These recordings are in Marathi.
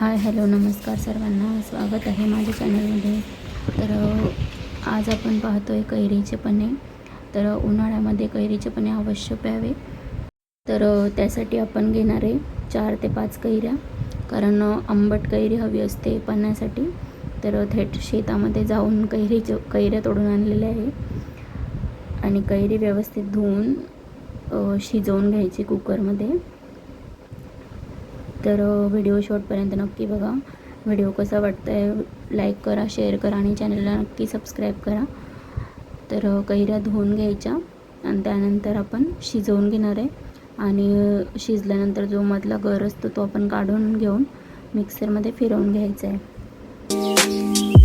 हाय हॅलो नमस्कार सर्वांना. स्वागत आहे माझ्या चॅनलमध्ये. तर आज आपण पाहतो आहे कैरीचे पन्हे तर उन्हाळ्यामध्ये कैरीचे पन्हे अवश्य प्यावे. तर त्यासाठी आपण घेणार आहे चार ते पाच कैऱ्या. कारण आंबट कैरी हवी असते पन्ह्यासाठी. तर थेट शेतामध्ये जाऊन कैरीचे कैऱ्या तोडून आणलेल्या आहे. आणि कैरी व्यवस्थित धुवून शिजवून घ्यायची कुकरमध्ये तर व्हिडिओ शॉर्टपर्यंत नक्की बघा. व्हिडिओ कसा वाटतं आहे लाईक करा शेअर करा आणि चॅनलला नक्की सबस्क्राईब करा. तर कैऱ्या धुवून घ्यायच्या आणि त्यानंतर आपण शिजवून घेणार आहे. आणि शिजल्यानंतर जो मधला गर असतो तो आपण काढून घेऊन मिक्सरमध्ये फिरवून घ्यायचा आहे.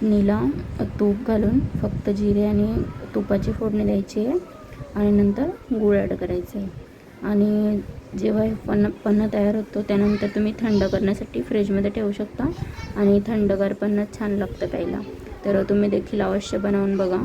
फोडणीला तूप घालून फक्त जिरे आणि तुपाची फोडणी द्यायची आहे आणि नंतर गूळ ॲड करायचं. आहे आणि जेव्हा हे पन्न पन्ह तयार होतो त्यानंतर तुम्ही थंड करण्यासाठी फ्रीजमध्ये ठेवू शकता आणि थंडगार पन्ह छान लागतं प्यायला. तर तुम्ही देखील अवश्य बनवून बघा.